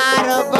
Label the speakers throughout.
Speaker 1: out of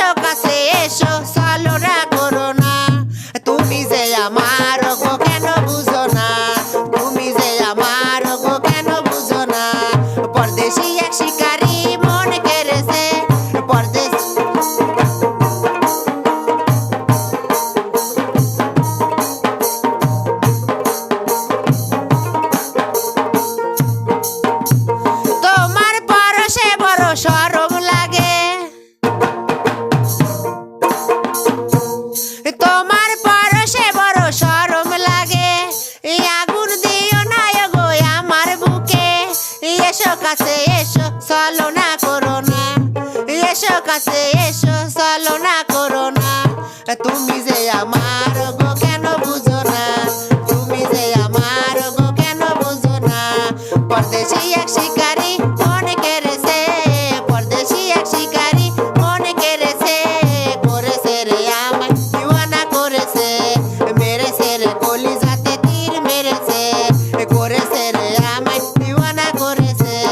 Speaker 1: এসো কাছে তুমি যে আমার গো কেন বুঝো না তুমি যে আমার গো কেন বুঝো না পরদেশি এক কাছে এসো, চলো না করো না। এসো কাছে এসো, চলো না করো না। তুমি যে আমার